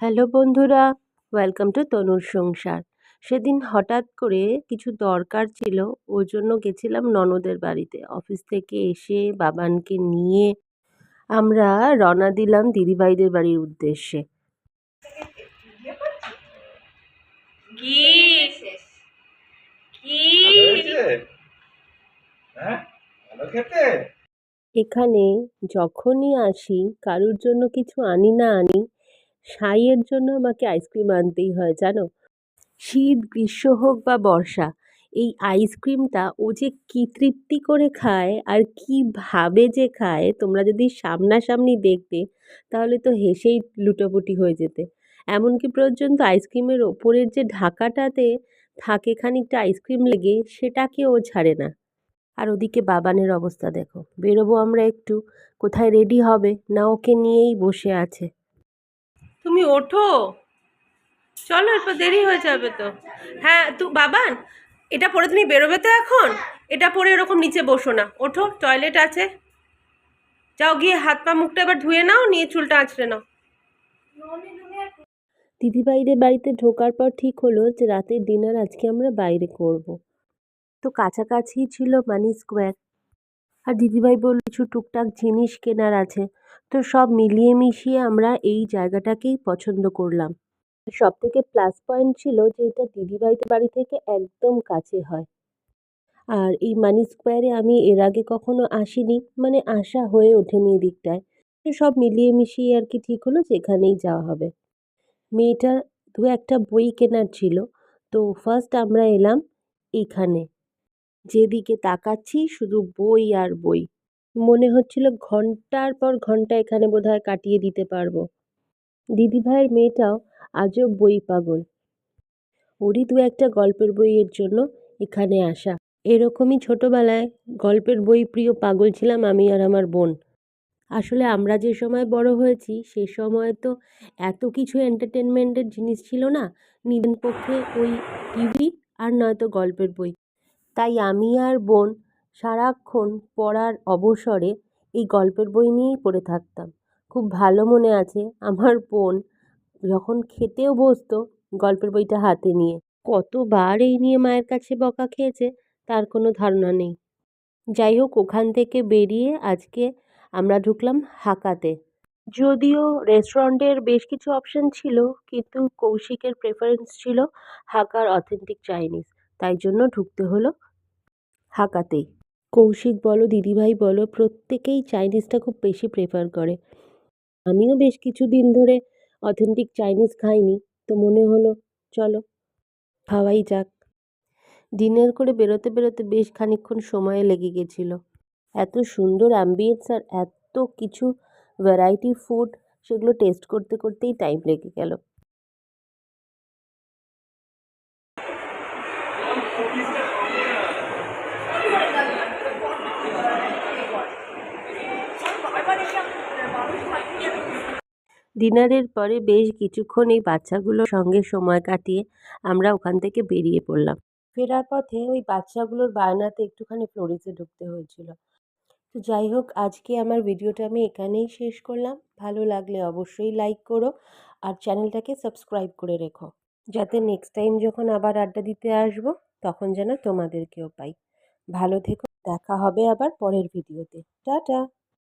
Hello বন্ধুরা welcome to তনুর সংসার। সেদিন হঠাৎ করে কিছু দরকার ছিল ওই জন্য গেছিলাম ননদের বাড়িতে। অফিস থেকে এসে বাবানকে নিয়ে আমরা রওনা দিলাম দিদিভাইদের বাড়ির উদ্দেশ্যে? হ্যাঁ এখানে যখনই আসি কারুর জন্য কিছু আনি না আনি সাইয়ের জন্য আমাকে আইসক্রিম আনতেই হয়, জানো? শীত, গ্রীষ্ম হোক বা বর্ষা, এই আইসক্রিমটা ও যে কী তৃপ্তি করে খায় আর কীভাবে যে খায়, তোমরা যদি সামনাসামনি দেখতে তাহলে তো হেসেই লুটোপুটি হয়ে যেতে। এমনকি পর্যন্ত আইসক্রিমের ওপরের যে ঢাকাটাতে থাকে খানিকটা আইসক্রিম লেগে, সেটাকে ও ছাড়ে না। আর ওদিকে বাবানের অবস্থা দেখো। বেরোবো আমরা একটু, কোথায় রেডি হবে? না ওকে নিয়েই বসে আছে। তুমি ওঠো। চলো, এরপর দেরি হয়ে যাবে তো। হ্যাঁ তু বাবান এটা পরে তুমি বেরোবে তো এখন? এটা পরে এরকম নিচে বসো না। ওঠো, টয়লেট আছে। যাও গিয়ে হাত পা মুখটা এবার ধুয়ে নাও, নিয়ে চুলটা আঁচড়ে নাও। দিদিভাইদের বাড়িতে ঢোকার পর ঠিক হলো যে রাতের ডিনার আজকে আমরা বাইরে করব। তো কাছাকাছি ছিল মানি স্কোয়ার। আর দিদিভাই বলল, কিছু টুকটাক জিনিস কেনার আছে। তো সব মিলিয়ে মিশিয়ে আমরা এই জায়গাটাকেই পছন্দ করলাম। সব থেকে প্লাস পয়েন্ট ছিল যে এটা দিদিভাইদের বাড়ি থেকে একদম কাছে হয়। আর এই মানি স্কোয়ারে আমি এর আগে কখনো আসিনি মানে আসা হয়ে ওঠেনি এদিকটায় তো সব মিলিয়ে মিশিয়ে আর কি ঠিক হলো যে এখানেই যাওয়া হবে। মেয়েটার দু একটা বই কেনার ছিল, তো ফার্স্ট আমরা এলাম এখানে। যেদিকে তাকাচ্ছি শুধু বই আর বই। মনে হচ্ছিল ঘণ্টার পর ঘণ্টা এখানে বোধহয় কাটিয়ে দিতে পারব। দিদিভাইয়ের মেয়েটাও আজও বই পাগল। ওরই দু একটা গল্পের বইয়ের জন্য এখানে আসা। এরকমই ছোটোবেলায় গল্পের বই প্রিয় পাগল ছিলাম আমি আর আমার বোন। আসলে আমরা যে সময় বড় হয়েছি, সে সময় তো এত কিছু এন্টারটেনমেন্টের জিনিস ছিল না। নিদেন পক্ষে ওই টিভি আর নয়তো গল্পের বই। তাই আমি আর বোন সারাক্ষণ পড়ার অবসরে এই গল্পের বই নিয়েই পড়ে থাকতাম। খুব ভালো মনে আছে আমার বোন যখন খেতেও বসতো গল্পের বইটা হাতে নিয়ে। কতবার এই নিয়ে মায়ের কাছে বকা খেয়েছে তার কোনো ধারণা নেই। যাই হোক, ওখান থেকে বেরিয়ে আজকে আমরা ঢুকলাম হাকাতে। যদিও রেস্টুরেন্টের বেশ কিছু অপশন ছিল, কিন্তু কৌশিকের প্রেফারেন্স ছিল হাকার অথেন্টিক চাইনিজ তাই জন্য ঢুকতে হলো হাকাতেই। কৌশিক বলো, দিদিভাই বলো, প্রত্যেকেই চাইনিজটা খুব বেশি প্রেফার করে। আমিও বেশ কিছুদিন ধরে অথেন্টিক চাইনিজ খাইনি, তো মনে হলো চলো, খাওয়াই যাক। ডিনার করে বেরোতে বেরোতে বেশ খানিকক্ষণ সময় লেগে গেছিল। এত সুন্দর অ্যাম্বিয়েন্স আর এত কিছু ভ্যারাইটি ফুড সেগুলো টেস্ট করতে করতেই টাইম লেগে গেল। ডিনারের পরে বেশ কিছুক্ষণ এই বাচ্চাগুলোর সঙ্গে সময় কাটিয়ে আমরা ওখান থেকে বেরিয়ে পড়লাম। ফেরার পথে ওই বাচ্চাগুলোর বায়নাতে একটুখানি ফ্লোরিসে ঢুকতে হয়েছিল। তো যাই হোক, আজকে আমার ভিডিওটা আমি এখানেই শেষ করলাম। ভালো লাগলে অবশ্যই লাইক করো আর চ্যানেলটাকে সাবস্ক্রাইব করে রেখো। যাতে নেক্সট টাইম যখন আবার আড্ডা দিতে আসব, তখন যেন তোমাদেরকেও পাই। ভালো থেকো, দেখা হবে আবার পরের ভিডিওতে। টাটা!